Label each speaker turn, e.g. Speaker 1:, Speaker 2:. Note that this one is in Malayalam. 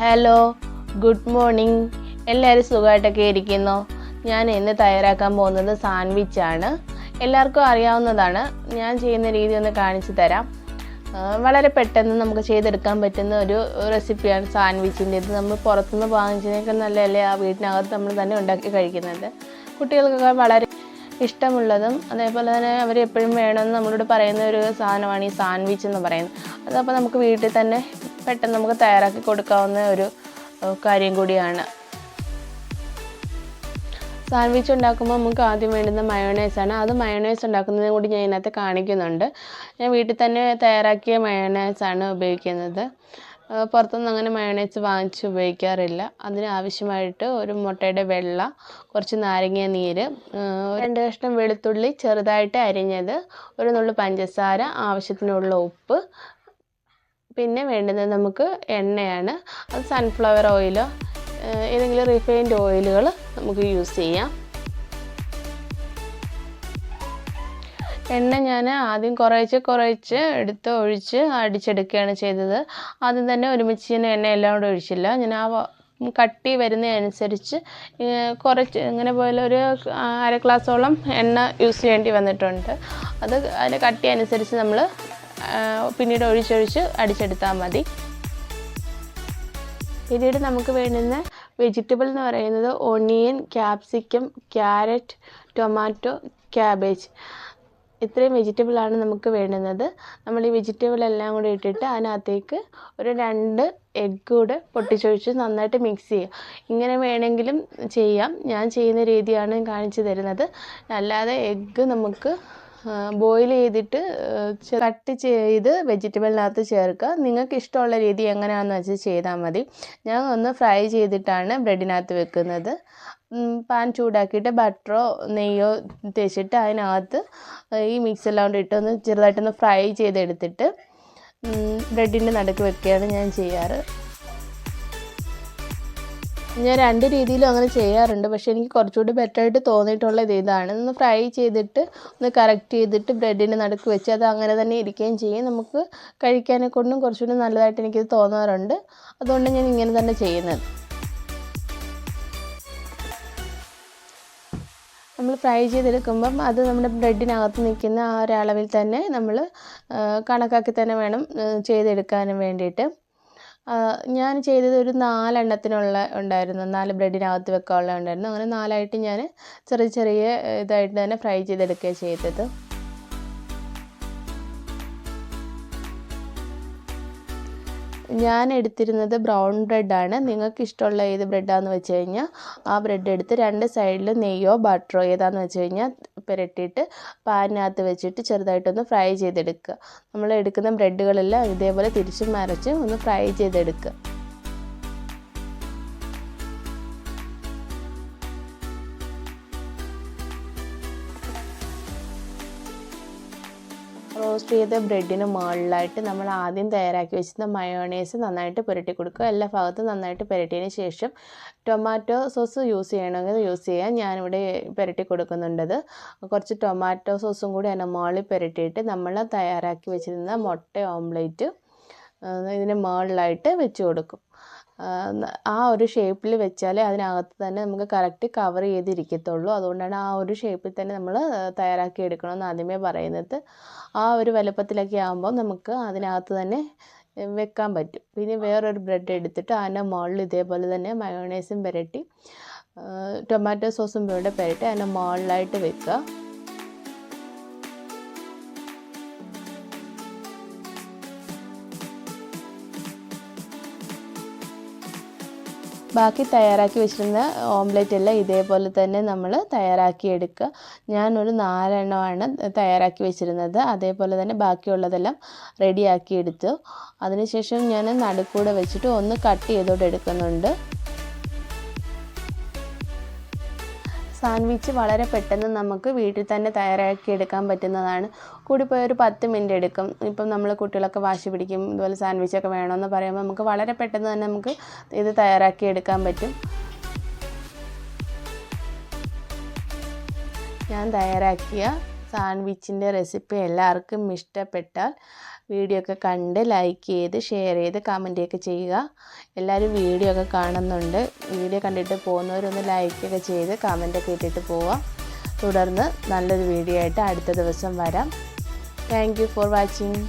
Speaker 1: ഹലോ ഗുഡ് മോർണിംഗ് എല്ലാവരും സുഖമായിട്ടൊക്കെ ഇരിക്കുന്നു. ഞാൻ ഇന്ന് തയ്യാറാക്കാൻ പോകുന്നത് സാൻഡ്വിച്ച് ആണ്. എല്ലാവർക്കും അറിയാവുന്നതാണ്. ഞാൻ ചെയ്യുന്ന രീതി ഒന്ന് കാണിച്ചു തരാം. വളരെ പെട്ടെന്ന് നമുക്ക് ചെയ്തെടുക്കാൻ പറ്റുന്ന ഒരു റെസിപ്പിയാണ് സാൻഡ്വിച്ചിന്റെ ഇത് നമ്മൾ പുറത്തുനിന്ന് വാങ്ങിച്ചതിനേക്കാൾ നല്ലതല്ലേ ആ വീട്ടിനകത്ത് നമ്മൾ തന്നെ ഉണ്ടാക്കി കഴിക്കുന്നത്. കുട്ടികൾക്കൊക്കെ വളരെ ഇഷ്ടമുള്ളതും അതേപോലെ തന്നെ അവർ എപ്പോഴും വേണമെന്ന് നമ്മളോട് പറയുന്ന ഒരു സാധനമാണ് ഈ സാൻഡ്വിച്ച് എന്ന് പറയുന്നത്. അതപ്പോൾ നമുക്ക് വീട്ടിൽ തന്നെ പെട്ടെന്ന് നമുക്ക് തയ്യാറാക്കി കൊടുക്കാവുന്ന ഒരു കാര്യം കൂടിയാണ്. സാൻഡ്വിച്ച് ഉണ്ടാക്കുമ്പോൾ നമുക്ക് ആദ്യം വേണ്ടുന്ന മയോണൈസാണ് അത് മയോണൈസ് ഉണ്ടാക്കുന്നതും കൂടി ഞാൻ ഇതിനകത്ത് കാണിക്കുന്നുണ്ട്. ഞാൻ വീട്ടിൽ തന്നെ തയ്യാറാക്കിയ മയോണൈസാണ് ഉപയോഗിക്കുന്നത്. പുറത്തുനിന്ന് അങ്ങനെ മയോണൈസ് വാങ്ങിച്ച് ഉപയോഗിക്കാറില്ല. അതിന് ആവശ്യമായിട്ട് ഒരു മുട്ടയുടെ വെള്ള കുറച്ച് നാരങ്ങ നീര് രണ്ട് കഷ്ണം വെളുത്തുള്ളി ചെറുതായിട്ട് അരിഞ്ഞത് ഒരു നുള്ളു പഞ്ചസാര ആവശ്യത്തിനുള്ള ഉപ്പ് പിന്നെ വേണ്ടുന്നത് നമുക്ക് എണ്ണയാണ്. അത് സൺഫ്ലവർ ഓയിലോ ഏതെങ്കിലും റിഫൈൻഡ് ഓയിലുകൾ നമുക്ക് യൂസ് ചെയ്യാം. എണ്ണ ഞാൻ ആദ്യം കുറേച്ച് കുറേച്ച് എടുത്ത് ഒഴിച്ച് അടിച്ചെടുക്കുകയാണ് ചെയ്തത്. ആദ്യം തന്നെ ഒരുമിച്ച് ഞാൻ എണ്ണ എല്ലാം കൂടെ ഒഴിച്ചില്ല. ഞാൻ ആ കട്ടി വരുന്നതനുസരിച്ച് കുറച്ച് ഇങ്ങനെ പോലെ ഒരു അര ഗ്ലാസ്സോളം എണ്ണ യൂസ് ചെയ്യേണ്ടി വന്നിട്ടുണ്ട്. അത് അതിന്റെ കട്ടി അനുസരിച്ച് നമ്മൾ പിന്നീട് ഒഴിച്ചൊഴിച്ച് അടിച്ചെടുത്താൽ മതി. പിന്നീട് നമുക്ക് വേണ്ടുന്ന വെജിറ്റബിൾ എന്ന് പറയുന്നത് onion capsicum carrot tomato cabbage ഇത്രയും വെജിറ്റബിളാണ് നമുക്ക് വേണ്ടുന്നത്. നമ്മൾ ഈ വെജിറ്റബിൾ എല്ലാം കൂടി ഇട്ടിട്ട് അതിനകത്തേക്ക് ഒരു രണ്ട് എഗ്ഗ് കൂടെ പൊട്ടിച്ചൊഴിച്ച് നന്നായിട്ട് മിക്സ് ചെയ്യുക ഇങ്ങനെ വേണമെങ്കിലും ചെയ്യാം. ഞാൻ ചെയ്യുന്ന രീതിയാണ് കാണിച്ചു തരുന്നത്. അല്ലാതെ എഗ്ഗ് നമുക്ക് ബോയിൽ ചെയ്തിട്ട് കട്ട് ചെയ്ത് വെജിറ്റബിളിനകത്ത് ചേർക്കുക. നിങ്ങൾക്ക് ഇഷ്ടമുള്ള രീതി എങ്ങനെയാണെന്ന് വെച്ചാൽ ചെയ്താൽ മതി. ഞാൻ ഒന്ന് ഫ്രൈ ചെയ്തിട്ടാണ് ബ്രെഡിനകത്ത് വെക്കുന്നത്. പാൻ ചൂടാക്കിയിട്ട് ബട്ടറോ നെയ്യോ തേച്ചിട്ട് അതിനകത്ത് ഈ മിക്സ് എല്ലാം കൊണ്ട് ഇട്ടൊന്ന് ചെറുതായിട്ടൊന്ന് ഫ്രൈ ചെയ്തെടുത്തിട്ട് ബ്രെഡിന്റെ നടുക്ക് വെക്കുകയാണ് ഞാൻ ചെയ്യാറ്. ഞാൻ രണ്ട് രീതിയിലും അങ്ങനെ ചെയ്യാറുണ്ട്. പക്ഷേ എനിക്ക് കുറച്ചുകൂടി ബെറ്റർ ആയിട്ട് തോന്നിയിട്ടുള്ളത് ഇതാണ്. ഒന്ന് ഫ്രൈ ചെയ്തിട്ട് ഒന്ന് കറക്റ്റ് ചെയ്തിട്ട് ബ്രെഡിന്റെ നടുക്ക് വെച്ച് അത് അങ്ങനെ തന്നെ ഇരിക്കുകയും ചെയ്യും. നമുക്ക് കഴിക്കാനെ കൊണ്ടും കുറച്ചുകൂടി നല്ലതായിട്ട് എനിക്കിത് തോന്നാറുണ്ട്. അതുകൊണ്ട് ഞാൻ ഇങ്ങനെ തന്നെ ചെയ്യുന്നത്. നമ്മൾ ഫ്രൈ ചെയ്തെടുക്കുമ്പം അത് നമ്മുടെ ബ്രെഡിനകത്ത് നിൽക്കുന്ന ആ ഒരളവിൽ തന്നെ നമ്മൾ കണക്കാക്കി തന്നെ വേണം ചെയ്തെടുക്കാനും വേണ്ടിയിട്ട്. ഞാൻ ചെയ്തത് ഒരു നാലെണ്ണത്തിനുള്ള ഉണ്ടായിരുന്നു. നാല് ബ്രെഡിനകത്ത് വെക്കാനുള്ള ഉണ്ടായിരുന്നു. അങ്ങനെ നാലായിട്ട് ഞാൻ ചെറിയ ചെറിയ ഇതായിട്ട് തന്നെ ഫ്രൈ ചെയ്തെടുക്കുകയാണ് ചെയ്തത്. ഞാൻ എടുത്തിരുന്നത് ബ്രൗൺ ബ്രെഡാണ്. നിങ്ങൾക്ക് ഇഷ്ടമുള്ള ഏത് ബ്രെഡാന്ന് വെച്ച് കഴിഞ്ഞാൽ ആ ബ്രെഡ് എടുത്ത് രണ്ട് സൈഡിൽ നെയ്യോ ബട്ടറോ ഏതാന്ന് വെച്ച് കഴിഞ്ഞാൽ പുരട്ടിയിട്ട് പാനിനകത്ത് വെച്ചിട്ട് ചെറുതായിട്ടൊന്ന് ഫ്രൈ ചെയ്തെടുക്കുക. നമ്മൾ എടുക്കുന്ന ബ്രെഡുകളെല്ലാം ഇതേപോലെ തിരിച്ചും മറിച്ചും ഒന്ന് ഫ്രൈ ചെയ്തെടുക്കുക. റോസ്റ്റ് ചെയ്ത ബ്രെഡിന് മുകളിലായിട്ട് നമ്മൾ ആദ്യം തയ്യാറാക്കി വെച്ചിരുന്ന മയോണൈസ് നന്നായിട്ട് പുരട്ടി കൊടുക്കുക. എല്ലാ ഭാഗത്തും നന്നായിട്ട് പുരട്ടിയതിന് ശേഷം ടൊമാറ്റോ സോസ് യൂസ് ചെയ്യണമെങ്കിൽ യൂസ് ചെയ്യാം. ഞാനിവിടെ പുരട്ടി കൊടുക്കുന്നുണ്ടത് കുറച്ച് ടൊമാറ്റോ സോസും കൂടി അതിന്റെ മുകളിൽ പുരട്ടിയിട്ട് നമ്മൾ തയ്യാറാക്കി വെച്ചിരുന്ന മുട്ട ഓംലേറ്റ് ഇതിന് മുകളിലായിട്ട് വെച്ച് കൊടുക്കും. ആ ഒരു ഷേപ്പിൽ വെച്ചാലേ അതിനകത്ത് തന്നെ നമുക്ക് കറക്റ്റ് കവർ ചെയ്തിരിക്കത്തുള്ളൂ. അതുകൊണ്ടാണ് ആ ഒരു ഷേപ്പിൽ തന്നെ നമ്മൾ തയ്യാറാക്കി എടുക്കണമെന്ന് ആദ്യമേ പറയുന്നത്. ആ ഒരു വലുപ്പത്തിലൊക്കെ ആകുമ്പോൾ നമുക്ക് അതിനകത്ത് തന്നെ വെക്കാൻ പറ്റും. പിന്നെ വേറൊരു ബ്രെഡ് എടുത്തിട്ട് അതിന്റെ മുകളിൽ ഇതേപോലെ തന്നെ മയോണൈസും പുരട്ടി ടൊമാറ്റോ സോസും കൂടെ പുരട്ടി അതിന്റെ മുകളിലായിട്ട് വെക്കുക. ബാക്കി തയ്യാറാക്കി വെച്ചിരുന്ന ഓംലെറ്റ് എല്ലാം ഇതേപോലെ തന്നെ നമ്മൾ തയ്യാറാക്കി എടുക്കുക ഞാനൊരു നാലെണ്ണമാണ് തയ്യാറാക്കി വെച്ചിരുന്നത്. അതേപോലെ തന്നെ ബാക്കിയുള്ളതെല്ലാം റെഡിയാക്കി എടുത്തു അതിനുശേഷം ഞാൻ നടുക്കൂടെ വെച്ചിട്ട് ഒന്ന് കട്ട് ചെയ്തോട്ട് എടുക്കുന്നുണ്ട്. സാൻഡ്വിച്ച് വളരെ പെട്ടെന്ന് നമുക്ക് വീട്ടിൽ തന്നെ തയ്യാറാക്കി എടുക്കാൻ പറ്റുന്നതാണ്. കൂടി പോയി ഒരു പത്ത് മിനിറ്റ് എടുക്കും. ഇപ്പം നമ്മൾ കുട്ടികളൊക്കെ വാശി പിടിക്കും ഇതുപോലെ സാൻഡ്വിച്ചൊക്കെ വേണമെന്ന് പറയുമ്പോൾ നമുക്ക് വളരെ പെട്ടെന്ന് തന്നെ നമുക്ക് ഇത് തയ്യാറാക്കി എടുക്കാൻ പറ്റും. ഞാൻ തയ്യാറാക്കിയ സാൻഡ്വിച്ചിന്റെ റെസിപ്പി എല്ലാവർക്കും ഇഷ്ടപ്പെട്ടാൽ വീഡിയോ ഒക്കെ കണ്ട് ലൈക്ക് ചെയ്ത് ഷെയർ ചെയ്ത് കമന്റ് ഒക്കെ ചെയ്യുക. എല്ലാവരും വീഡിയോ ഒക്കെ കാണുന്നുണ്ട്. വീഡിയോ കണ്ടിട്ട് പോകുന്നവരൊന്ന് ലൈക്കൊക്കെ ചെയ്ത് കമന്റൊക്കെ ഇട്ടിട്ട് പോവാം തുടർന്ന് നല്ലൊരു വീഡിയോ ആയിട്ട് അടുത്ത ദിവസം വരാം. Thank for watching.